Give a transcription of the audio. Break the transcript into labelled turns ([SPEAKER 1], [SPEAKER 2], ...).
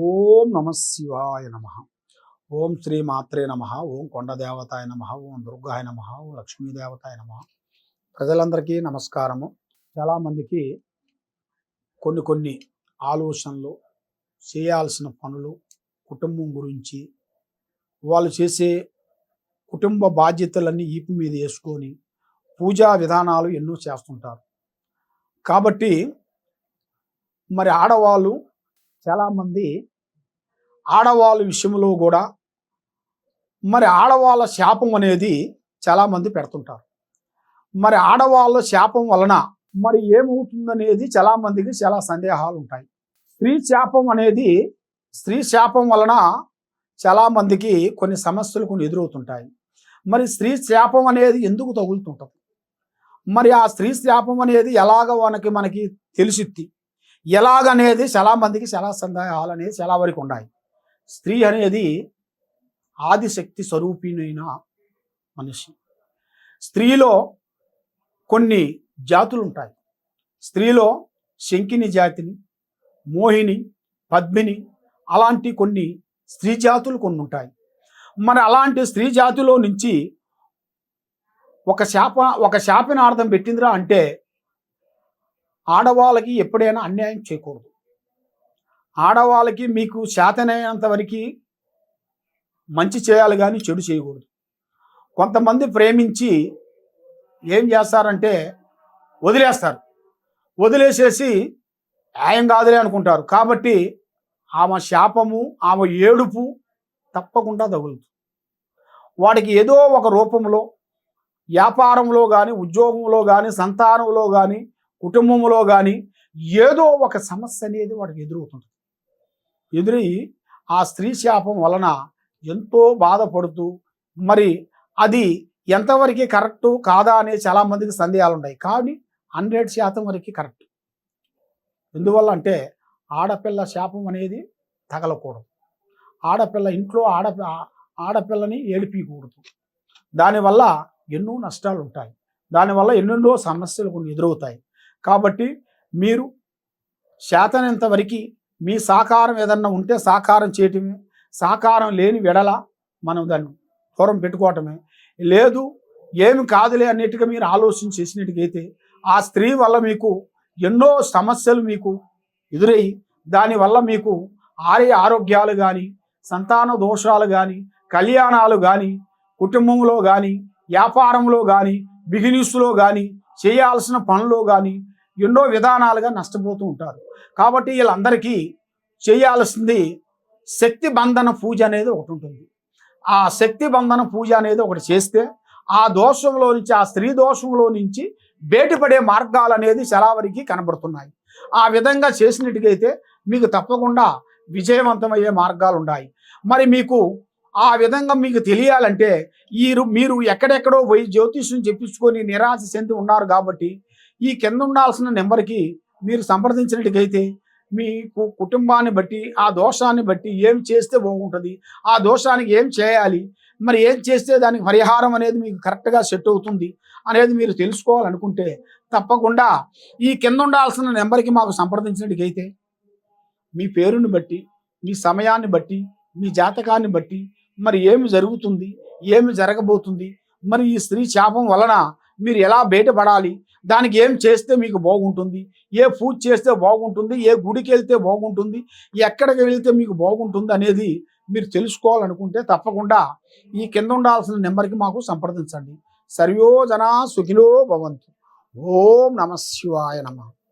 [SPEAKER 1] ఓం నమ శివాయ నమ. ఓం శ్రీ మాత్రే నమ. ఓం కొండదేవతాయ నమ. ఓం దుర్గాయ నమ. ఓం లక్ష్మీదేవతాయ నమ. ప్రజలందరికీ నమస్కారము. చాలామందికి కొన్ని కొన్ని ఆలోచనలు చేయాల్సిన పనులు కుటుంబం గురించి వాళ్ళు చేసే కుటుంబ బాధ్యతలన్నీ ఈపు మీద వేసుకొని పూజా విధానాలు ఎన్నో చేస్తుంటారు. కాబట్టి మరి ఆడవాళ్ళు చాలామంది ఆడవాళ్ళ విషయంలో కూడా మరి ఆడవాళ్ళ శాపం అనేది చాలామంది పెడుతుంటారు. మరి ఆడవాళ్ళ శాపం వలన మరి ఏమవుతుందనేది చాలామందికి చాలా సందేహాలు ఉంటాయి స్త్రీ శాపం అనేది స్త్రీ శాపం వలన చాలామందికి కొన్ని సమస్యలు కొన్ని ఎదురవుతుంటాయి. మరి స్త్రీ శాపం అనేది ఎందుకు తగులుతుంటుంది? మరి ఆ స్త్రీ శాపం అనేది ఎలాగ మనకి మనకి తెలిసిద్ది? ఎలాగనేది చాలా మందికి చాలా సందేహాలు అనేది చాలా వరకు ఉన్నాయి స్త్రీ అనేది ఆదిశక్తి స్వరూపిణైన మనిషి. స్త్రీలో కొన్ని జాతులు ఉంటాయి స్త్రీలో శంకిని జాతిని మోహిని పద్మిని అలాంటి కొన్ని స్త్రీ జాతులు కొన్ని ఉంటాయి మరి అలాంటి స్త్రీ జాతిలో నుంచి ఒక శాప ఒక శాపనార్థం పెట్టిందిరా అంటే ఆడవాళ్ళకి ఎప్పుడైనా అన్యాయం చేయకూడదు. ఆడవాళ్ళకి మీకు శాతనైనంత వరకు మంచి చేయాలి కానీ చెడు చేయకూడదు. కొంతమంది ప్రేమించి ఏం చేస్తారంటే వదిలేస్తారు. వదిలేసేసి న్యాయం కాదులే అనుకుంటారు. కాబట్టి ఆమె శాపము ఆమె ఏడుపు తప్పకుండా తగులుతుంది. వాడికి ఏదో ఒక రూపంలో వ్యాపారంలో కానీ ఉద్యోగంలో కానీ సంతానంలో కానీ కుటుంబంలో కానీ ఏదో ఒక సమస్య అనేది వాడికి ఎదురవుతుంది ఎదురై ఆ స్త్రీ శాపం వలన ఎంతో బాధపడుతూ మరి అది ఎంతవరకు కరెక్టు కాదా అనే చాలామందికి సందేహాలు ఉన్నాయి కానీ హండ్రెడ్ శాతం వరకు కరెక్ట్. ఎందువల్ల అంటే ఆడపిల్ల శాపం అనేది తగలకూడదు. ఆడపిల్ల ఇంట్లో ఆడ ఆడపిల్లని ఏడిపించకూడదు దానివల్ల ఎన్నో నష్టాలు ఉంటాయి దానివల్ల ఎన్నెన్నో సమస్యలు కొన్ని ఎదురవుతాయి. కాబట్టి మీరు శాతనంతవరకు మీ సాకారం ఏదన్నా ఉంటే సాకారం చేయటమే సాకారం లేని వెడల మనం దాన్ని దూరం పెట్టుకోవటమే. లేదు ఏమి కాదులే అన్నిటిగా మీరు ఆలోచన చేసినట్టుకైతే ఆ స్త్రీ వల్ల మీకు ఎన్నో సమస్యలు మీకు ఎదురై దానివల్ల మీకు ఆర్య ఆరోగ్యాలు కానీ సంతాన దోషాలు కానీ కళ్యాణాలు కానీ కుటుంబంలో కానీ వ్యాపారంలో కానీ బిజినెస్లో కానీ చేయాల్సిన పనులు కానీ ఎన్నో విధానాలుగా నష్టపోతూ ఉంటారు. కాబట్టి వీళ్ళందరికీ చేయాల్సింది శక్తి బంధన పూజ అనేది ఒకటి ఉంటుంది. ఆ శక్తి బంధన పూజ అనేది ఒకటి చేస్తే ఆ దోషంలో నుంచి ఆ స్త్రీ దోషంలో నుంచి బయటపడే మార్గాలు అనేది చలావరికి కనబడుతున్నాయి. ఆ విధంగా చేసినట్టుగైతే మీకు తప్పకుండా విజయవంతమయ్యే మార్గాలు ఉన్నాయి. మరి మీకు ఆ విధంగా మీకు తెలియాలంటే ఈ మీరు ఎక్కడెక్కడో పోయి జ్యోతిష్యం చెప్పించుకొని నిరాశ చెంది ఉన్నారు కాబట్టి ఈ కింద ఉండాల్సిన నెంబర్కి మీరు సంప్రదించినట్టుకైతే మీ కుటుంబాన్ని బట్టి ఆ దోషాన్ని బట్టి ఏం చేస్తే బాగుంటుంది ఆ దోషానికి ఏం చేయాలి మరి ఏం చేస్తే దానికి పరిహారం అనేది మీకు కరెక్ట్గా సెట్ అవుతుంది అనేది మీరు తెలుసుకోవాలనుకుంటే తప్పకుండా ఈ కింద ఉండాల్సిన నెంబర్కి మాకు సంప్రదించినట్టుకైతే మీ పేరుని బట్టి మీ సమయాన్ని బట్టి మీ జాతకాన్ని బట్టి మరి ఏమి జరుగుతుంది ఏమి జరగబోతుంది మరి ఈ స్త్రీ శాపం వలన మీరు ఎలా బయటపడాలి దానికి ఏం చేస్తే మీకు బాగుంటుంది? ఏ పూజ చేస్తే బాగుంటుంది? ఏ గుడికి వెళ్తే బాగుంటుంది? ఎక్కడికి వెళ్తే మీకు బాగుంటుంది అనేది మీరు తెలుసుకోవాలనుకుంటే తప్పకుండా ఈ కింద ఉండాల్సిన నెంబర్కి మాకు సంప్రదించండి. సర్వోజన సుఖిలో భవంతు. ఓం నమ శివాయ నమ.